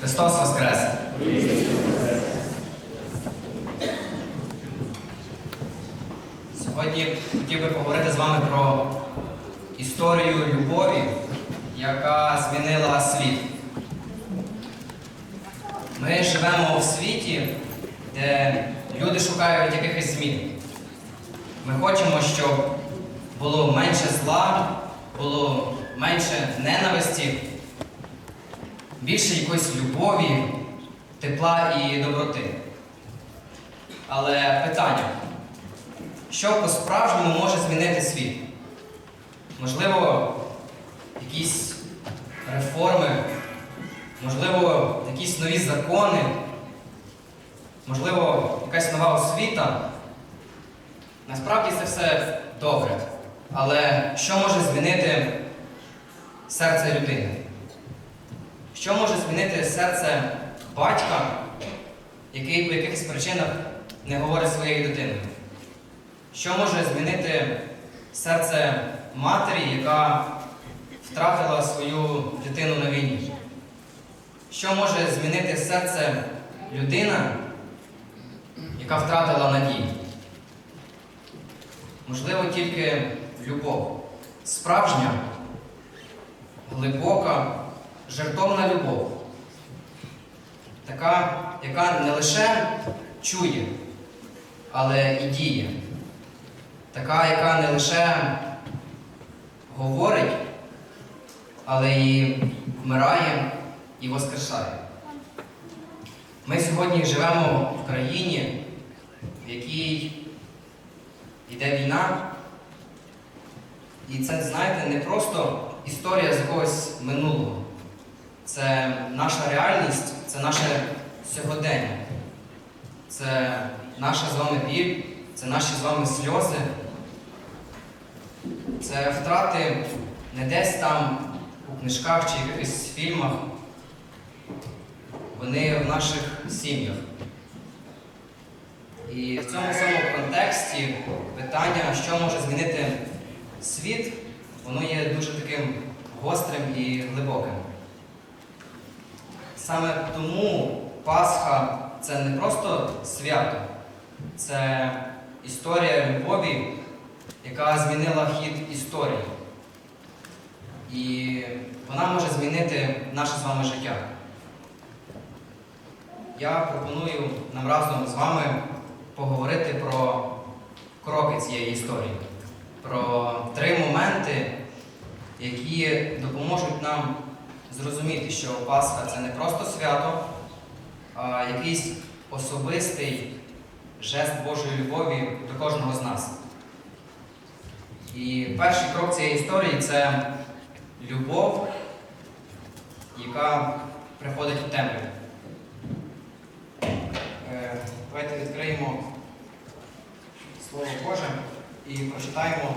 Христос Воскрес! Сьогодні хотів би поговорити з вами про історію любові, яка змінила світ. Ми живемо в світі, де люди шукають якихось змін. Ми хочемо, щоб було менше зла, було менше ненависті, більше якоїсь любові, тепла і доброти. Але питання, що по-справжньому може змінити світ? Можливо, якісь реформи, можливо, якісь нові закони, можливо, якась нова освіта. Насправді це все добре. Але що може змінити серце людини? Що може змінити серце батька, який по якихось причинах не говорить своєю дитиною? Що може змінити серце матері, яка втратила свою дитину на війні? Що може змінити серце людина, яка втратила надію? Можливо, тільки любов. Справжня, глибока, жертовна любов. Така, яка не лише чує, але і діє. Така, яка не лише говорить, але і вмирає і воскресає. Ми сьогодні живемо в країні, в якій йде війна. І це, знаєте, не просто історія з якогось минулого. Це наша реальність, це наше сьогодення. Це наша з вами біль, це наші з вами сльози. Це втрати не десь там у книжках чи якихось фільмах. Вони в наших сім'ях. І в цьому самому контексті питання, що може змінити світ, воно є дуже таким гострим і глибоким. Саме тому Пасха це не просто свято, це історія любові, яка змінила хід історії. І вона може змінити наше з вами життя. Я пропоную нам разом з вами поговорити про кроки цієї історії, про три моменти, які допоможуть нам зрозуміти, що Пасха це не просто свято, а якийсь особистий жест Божої любові до кожного з нас. І перший крок цієї історії це любов, яка приходить у темряву. Е, Давайте відкриємо Слово Боже і прочитаємо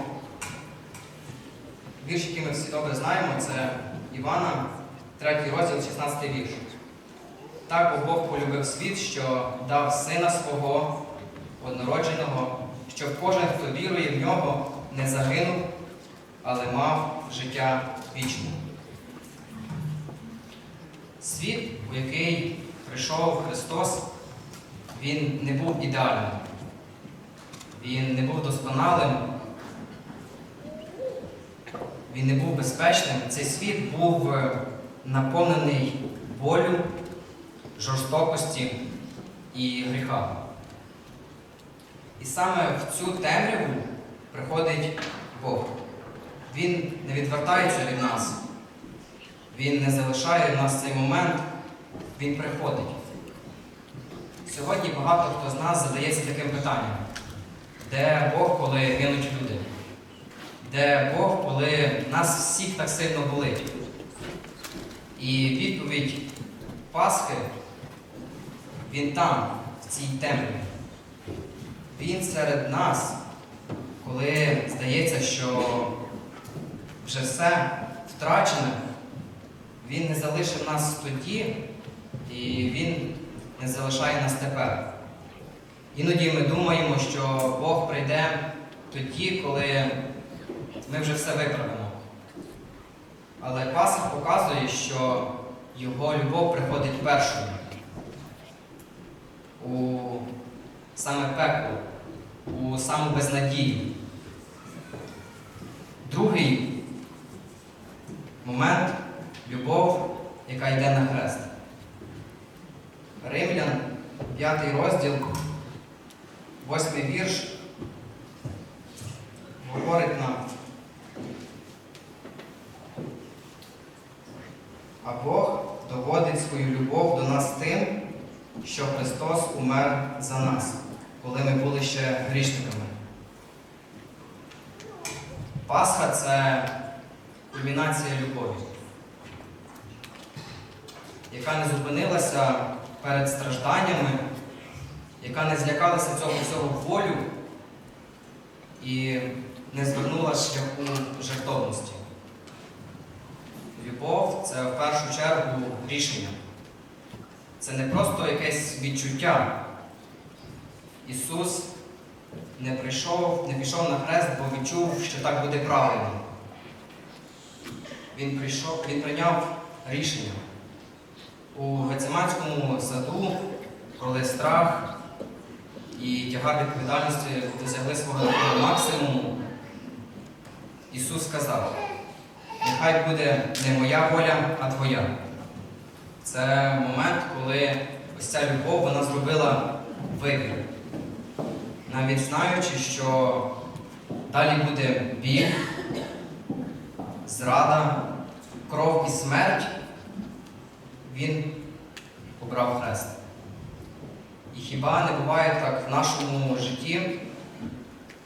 вірш, який ми всі добре знаємо, це Івана, 3 розділ, 16 вірш. Так бо Бог полюбив світ, що дав сина свого однородженого, щоб кожен, хто вірує в нього, не загинув, але мав життя вічне. Світ, у який прийшов Христос, він не був ідеальним, він не був досконалим, він не був безпечним. Цей світ був е, наповнений болю, жорстокості і гріха. І саме в цю темряву приходить Бог. Він не відвертається від нас, Він не залишає нас цей момент, Він приходить. Сьогодні багато хто з нас задається таким питанням, де Бог, коли гинуть люди? Де Бог, коли нас всіх так сильно болить? І відповідь Пасхи, він там, в цій темряві. Він серед нас, коли здається, що вже все втрачене, він не залишив нас тоді, і він не залишає нас тепер. Іноді ми думаємо, що Бог прийде тоді, коли ми вже все виправимо. Але Пасха показує, що його любов приходить першою у саме пекло, у саму безнадію. Другий момент любов, яка йде на хрест. Римлян, п'ятий розділ, восьмий вірш, говорить нам. А Бог доводить свою любов до нас тим, що Христос умер за нас, коли ми були ще грішниками. Пасха це кульмінація любові, яка не зупинилася перед стражданнями, яка не злякалася цього всього волю і не звернула шляху жертовності. Любов це в першу чергу рішення. Це не просто якесь відчуття. Ісус не прийшов, не пішов на хрест, бо відчув, що так буде правильно. Він прийшов, він прийняв рішення. У Гециманському саду, коли страх і тягар відповідальності досягли свого максимуму, Ісус сказав, нехай буде не моя воля, а твоя. Це момент, коли ось ця любов вона зробила вибір. Навіть знаючи, що далі буде біль, зрада, кров і смерть, він обрав хрест. І хіба не буває так в нашому житті,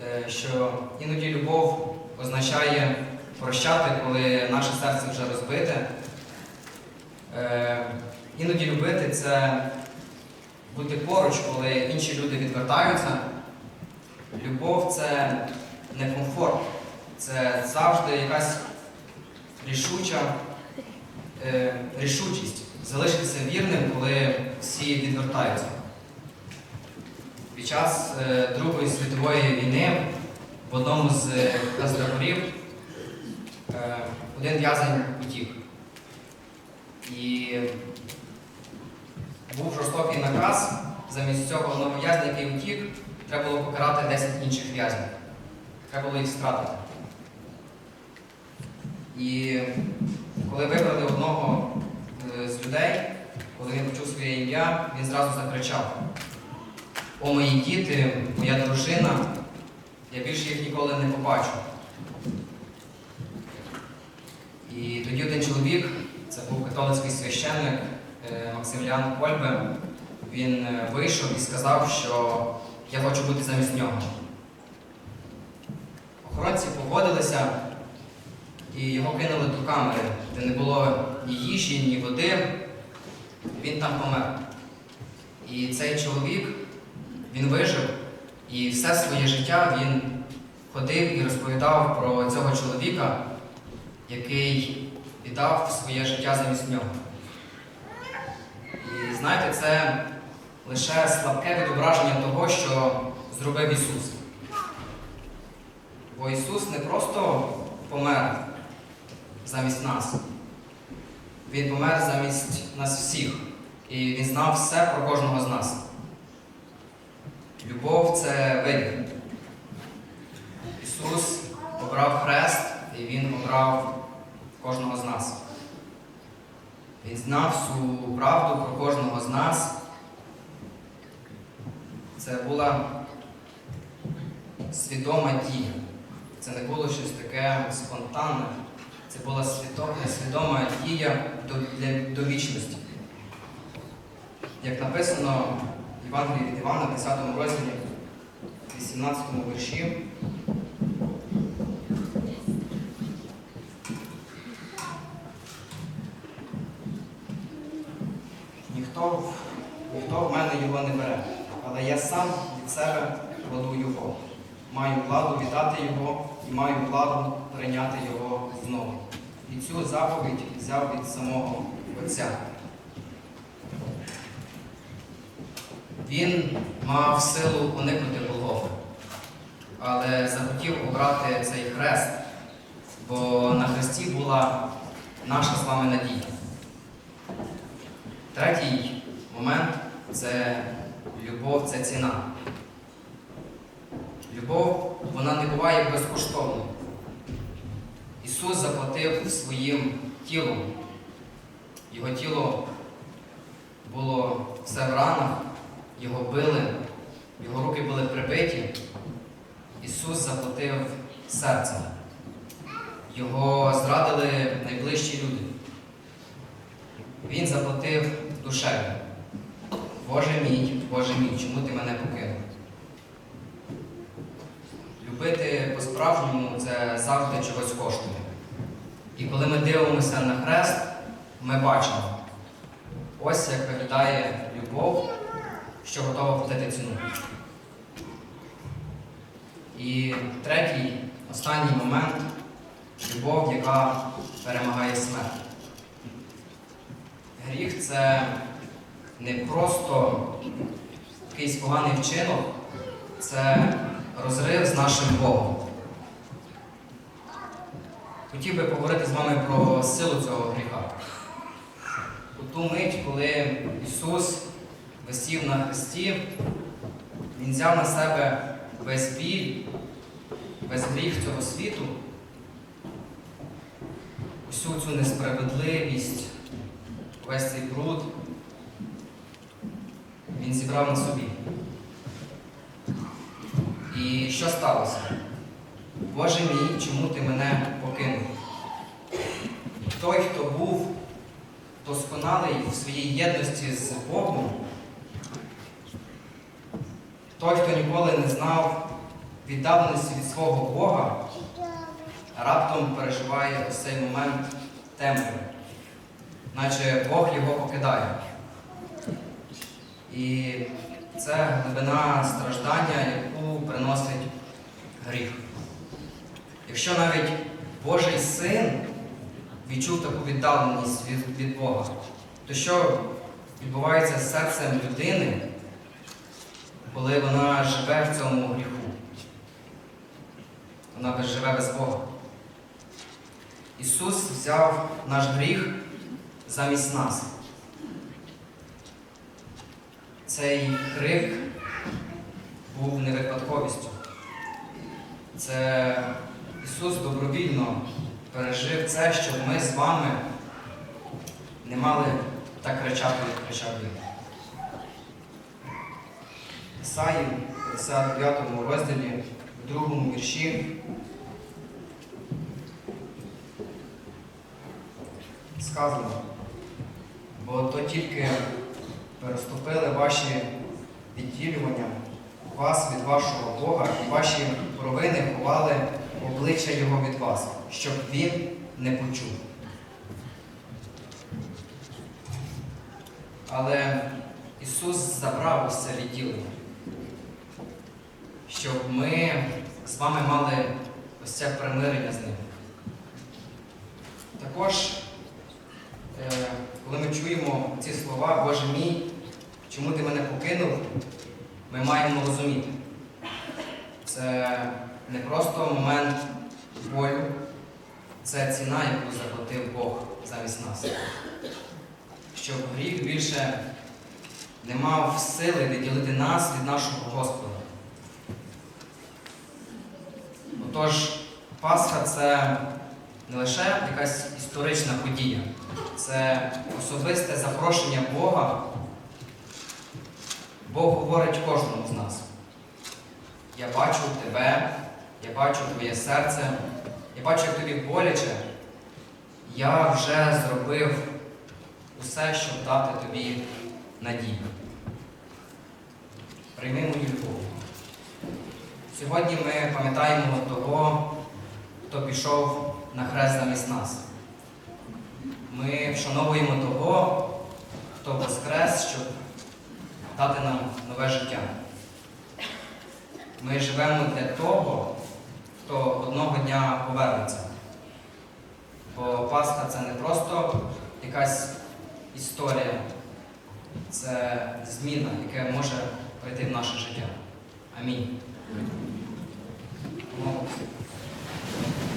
е, що іноді любов означає прощати, коли наше серце вже розбите. Е, Іноді любити це бути поруч, коли інші люди відвертаються. Любов це не комфорт, це завжди якась рішуча е, рішучість залишитися вірним, коли всі відвертаються. Під час е, Другої світової війни в одному з концтаборів е, один в'язень утік. І був жорстокий наказ, замість цього одного який утік, треба було покарати 10 інших в'язнів. Треба було їх стратити. І коли вибрали одного е, з людей, коли він почув своє ім'я, він зразу закричав: О мої діти, моя дружина, я більше їх ніколи не побачу. І тоді один чоловік, це був католицький священник е, Кольбе, він е, вийшов і сказав, що я хочу бути замість нього. Охоронці погодилися і його кинули до камери, де не було ні їжі, ні води. Він там помер. І цей чоловік, він вижив, і все своє життя він ходив і розповідав про цього чоловіка, який віддав своє життя замість нього. І знаєте, це лише слабке відображення того, що зробив Ісус. Бо Ісус не просто помер замість нас. Він помер замість нас всіх. І Він знав все про кожного з нас. Любов це вибір. Ісус обрав хрест і Він обрав кожного з нас. Він знав всю правду про кожного з нас. Це була свідома дія. Це не було щось таке спонтанне. Це була свідома, дія до, для, до вічності. Як написано в Євангелії від Івана, 10 розділі, 18 вірші. Ніхто, ніхто в мене його не бере, але я сам від себе кладу його. Маю владу віддати його і маю владу прийняти його знову. І цю заповідь взяв від самого Отця. Він мав силу уникнути Голгофи, але захотів обрати цей хрест, бо на хресті була наша з вами надія. Третій момент це любов, це ціна. Любов, вона не буває безкоштовною. Ісус заплатив своїм тілом. Його тіло було все в ранах, його били, його руки були прибиті. Ісус заплатив серцем. Його зрадили найближчі люди. Він заплатив душею. Боже мій, Боже мій, чому ти мене покинув? Любити по-справжньому це завжди чогось коштує. І коли ми дивимося на хрест, ми бачимо, ось як виглядає любов, що готова платити ціну. І третій, останній момент любов, яка перемагає смерть. Гріх це не просто якийсь поганий вчинок, це розрив з нашим Богом. Хотів би поговорити з вами про силу цього гріха. У ту мить, коли Ісус висів на хресті, Він взяв на себе весь біль, весь гріх цього світу, усю цю несправедливість, весь цей бруд він зібрав на собі. І що сталося? Боже мій, чому ти мене покинув? Той, хто був досконалий в своїй єдності з Богом, той, хто ніколи не знав віддаленості від свого Бога, раптом переживає цей момент темряви, наче Бог його покидає. І це глибина страждання, яку приносить гріх. Якщо навіть Божий син відчув таку віддаленість від, Бога, то що відбувається з серцем людини, коли вона живе в цьому гріху? Вона живе без Бога. Ісус взяв наш гріх замість нас. Цей крик був не випадковістю. Це Ісус добровільно пережив це, щоб ми з вами не мали так кричати, як кричав Він. Ісаї, 59 розділі, в другому вірші. Сказано, бо то тільки переступили ваші відділювання вас від вашого Бога, і ваші провини ховали обличчя Його від вас, щоб Він не почув. Але Ісус забрав це відділення, щоб ми з вами мали ось це примирення з ним. Також Е, коли ми чуємо ці слова, Боже мій, чому ти мене покинув, ми маємо розуміти. Це не просто момент болю, це ціна, яку заплатив Бог замість нас. Щоб гріх більше не мав сили відділити нас від нашого Господа. Отож, Пасха це не лише якась історична подія це особисте запрошення Бога. Бог говорить кожному з нас. Я бачу тебе, я бачу твоє серце, я бачу, як тобі боляче. Я вже зробив усе, щоб дати тобі надію. Прийми мою любов. Сьогодні ми пам'ятаємо того, хто пішов на хрест замість нас. Ми вшановуємо того, хто воскрес, щоб дати нам нове життя. Ми живемо для того, хто одного дня повернеться. Бо Пасха це не просто якась історія, це зміна, яка може прийти в наше життя. Амінь. Amém.